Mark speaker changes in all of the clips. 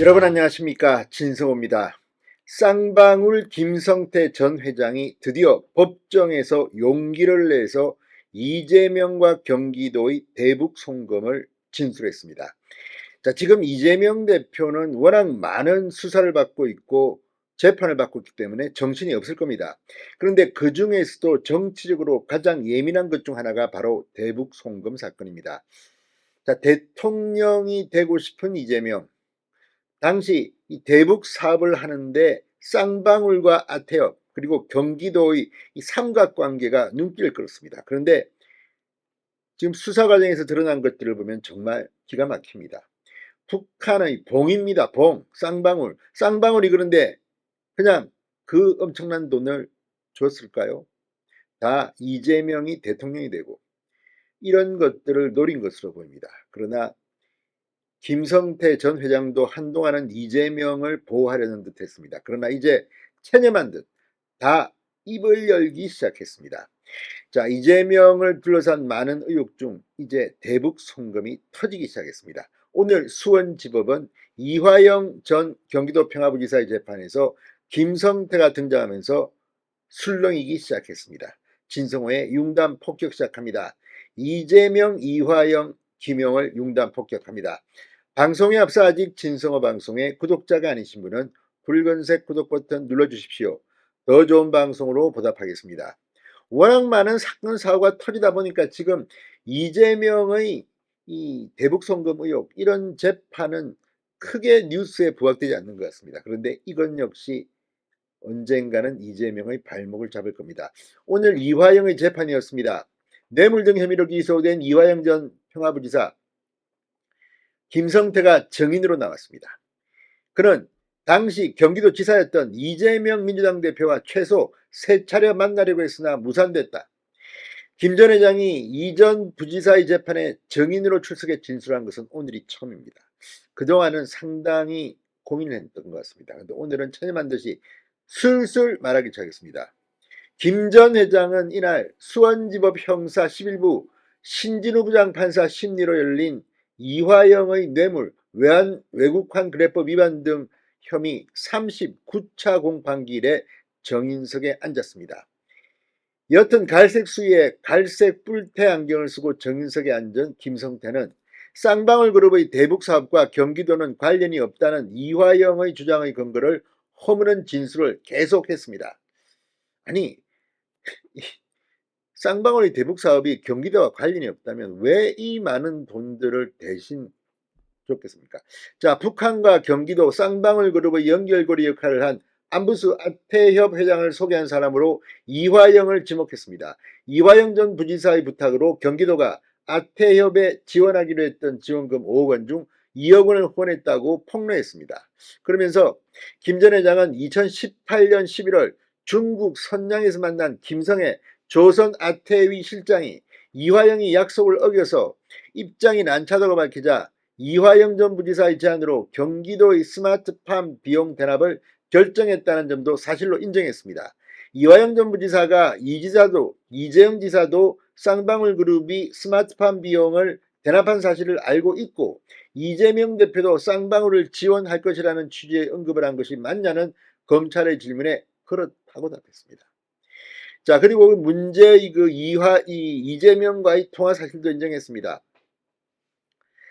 Speaker 1: 여러분 안녕하십니까 진성호입니다. 쌍방울 김성태 전 회장이 드디어 법정에서 용기를 내서 이재명과 경기도의 대북 송금을 진술했습니다. 자, 지금 이재명 대표는 워낙 많은 수사를 받고 있고 재판을 받고 있기 때문에 정신이 없을 겁니다. 그런데 그 중에서도 정치적으로 가장 예민한 것 중 하나가 바로 대북 송금 사건입니다. 자, 대통령이 되고 싶은 이재명, 당시 이 대북 사업을 하는데 쌍방울과 아태역 그리고 경기도의 이 삼각관계가 눈길을 끌었습니다. 그런데 지금 수사 과정에서 드러난 것들을 보면 정말 기가 막힙니다. 북한의 봉입니다. 봉, 쌍방울. 쌍방울이 그런데 그냥 그 엄청난 돈을 줬을까요? 다 이재명이 대통령이 되고 이런 것들을 노린 것으로 보입니다. 그러나 김성태 전 회장도 한동안은 이재명을 보호하려는 듯 했습니다. 그러나 이제 체념한 듯 다 입을 열기 시작했습니다. 자, 이재명을 둘러싼 많은 의혹 중 이제 대북 송금이 터지기 시작했습니다. 오늘 수원지법은 이화영 전 경기도 평화부지사의 재판에서 김성태가 등장하면서 술렁이기 시작했습니다. 진성호의 융단 폭격 시작합니다. 이재명, 이화영, 김용을 융단 폭격합니다. 방송에 앞서 아직 진성호 방송의 구독자가 아니신 분은 붉은색 구독 버튼 눌러주십시오. 더 좋은 방송으로 보답하겠습니다. 워낙 많은 사건 사고가 터지다 보니까 지금 이재명의 이 대북 송금 의혹 이런 재판은 크게 뉴스에 부각되지 않는 것 같습니다. 그런데 이건 역시 언젠가는 이재명의 발목을 잡을 겁니다. 오늘 이화영의 재판이었습니다. 뇌물 등 혐의로 기소된 이화영 전 평화부지사 김성태가 증인으로 나왔습니다. 그는 당시 경기도 지사였던 이재명 민주당 대표와 최소 세 차례 만나려고 했으나 무산됐다. 김 전 회장이 이전 부지사의 재판에 증인으로 출석해 진술한 것은 오늘이 처음입니다. 그동안은 상당히 고민을 했던 것 같습니다. 그런데 오늘은 체념한 듯이 술술 말하기 시작했습니다. 김 전 회장은 이날 수원지법 형사 11부 신진우 부장판사 심리로 열린 이화영의 뇌물, 외환, 외국환 그래법 위반 등 혐의 39차 공판기일에 정인석에 앉았습니다. 여튼 갈색 수의에 갈색 뿔테 안경을 쓰고 정인석에 앉은 김성태는 쌍방울 그룹의 대북 사업과 경기도는 관련이 없다는 이화영의 주장의 근거를 허무는 진술을 계속했습니다. 아니 쌍방울의 대북 사업이 경기도와 관련이 없다면 왜 이 많은 돈들을 대신 줬겠습니까? 자, 북한과 경기도 쌍방울 그룹의 연결고리 역할을 한 안부수 아태협 회장을 소개한 사람으로 이화영을 지목했습니다. 이화영 전 부지사의 부탁으로 경기도가 아태협에 지원하기로 했던 지원금 5억 원 중 2억 원을 후원했다고 폭로했습니다. 그러면서 김 전 회장은 2018년 11월 중국 선양에서 만난 김성애 조선 아태위 실장이 이화영이 약속을 어겨서 입장이 난처하다고 밝히자 이화영 전 부지사의 제안으로 경기도의 스마트팜 비용 대납을 결정했다는 점도 사실로 인정했습니다. 이화영 전 부지사가 이 지사도 이재영 지사도 쌍방울 그룹이 스마트팜 비용을 대납한 사실을 알고 있고 이재명 대표도 쌍방울을 지원할 것이라는 취지의 언급을 한 것이 맞냐는 검찰의 질문에 그렇다고 답했습니다. 자 그리고 문제 그 이화 이 이재명과의 통화 사실도 인정했습니다.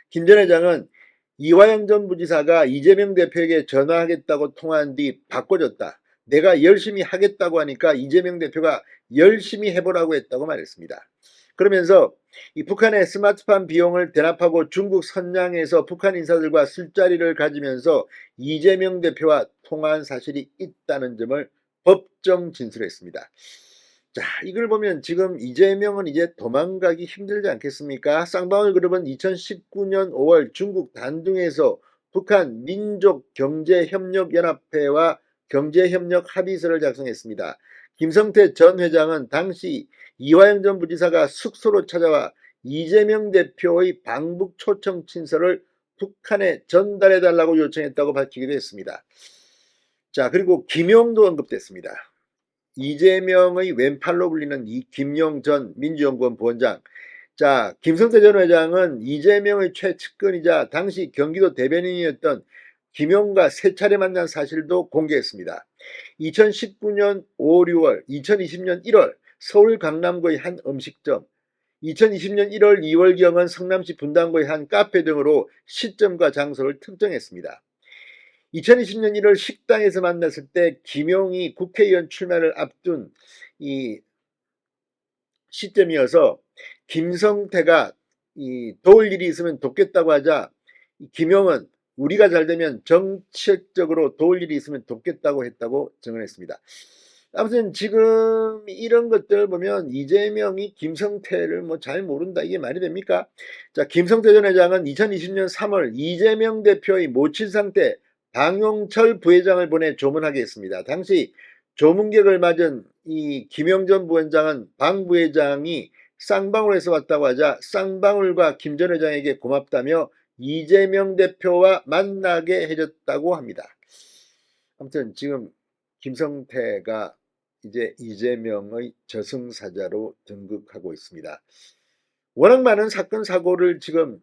Speaker 1: 김 전 회장은 이화영 전 부지사가 이재명 대표에게 전화하겠다고 통화한 뒤 바꿔줬다. 내가 열심히 하겠다고 하니까 이재명 대표가 열심히 해보라고 했다고 말했습니다. 그러면서 이 북한의 스마트팜 비용을 대납하고 중국 선양에서 북한 인사들과 술자리를 가지면서 이재명 대표와 통화한 사실이 있다는 점을 법정 진술했습니다. 자, 이걸 보면 지금 이재명은 이제 도망가기 힘들지 않겠습니까? 쌍방울 그룹은 2019년 5월 중국 단둥에서 북한 민족경제협력연합회와 경제협력 합의서를 작성했습니다. 김성태 전 회장은 당시 이화영 전 부지사가 숙소로 찾아와 이재명 대표의 방북 초청 친서를 북한에 전달해달라고 요청했다고 밝히기도 했습니다. 자, 그리고 김용도 언급됐습니다. 이재명의 왼팔로 불리는 이 김용 전 민주연구원 부원장. 자, 김성태 전 회장은 이재명의 최측근이자 당시 경기도 대변인이었던 김용과 세 차례 만난 사실도 공개했습니다. 2019년 5, 6월, 2020년 1월 서울 강남구의 한 음식점, 2020년 1월, 2월경은 성남시 분당구의 한 카페 등으로 시점과 장소를 특정했습니다. 2020년 1월 식당에서 만났을 때 김용이 국회의원 출마를 앞둔 이 시점이어서 김성태가 이 도울 일이 있으면 돕겠다고 하자 이 김용은 우리가 잘 되면 정책적으로 도울 일이 있으면 돕겠다고 했다고 증언했습니다. 아무튼 지금 이런 것들 보면 이재명이 김성태를 뭐 잘 모른다 이게 말이 됩니까? 자 김성태 전 회장은 2020년 3월 이재명 대표의 모친 상태 방용철 부회장을 보내 조문하게 했습니다. 당시 조문객을 맞은 이 김영전 부원장은 방 부회장이 쌍방울에서 왔다고 하자 쌍방울과 김 전 회장에게 고맙다며 이재명 대표와 만나게 해줬다고 합니다. 아무튼 지금 김성태가 이제 이재명의 저승사자로 등극하고 있습니다. 워낙 많은 사건 사고를 지금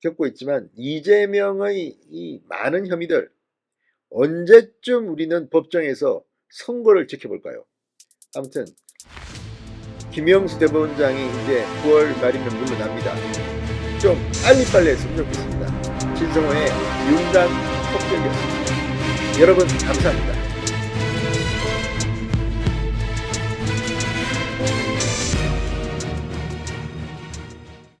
Speaker 1: 겪고 있지만 이재명의 이 많은 혐의들 언제쯤 우리는 법정에서 선고를 지켜볼까요? 아무튼 김영수 대법원장이 이제 9월 말이면 물러납니다. 좀 빨리빨리 했으면 좋겠습니다. 진성호의 윤단 폭격이었습니다. 여러분 감사합니다.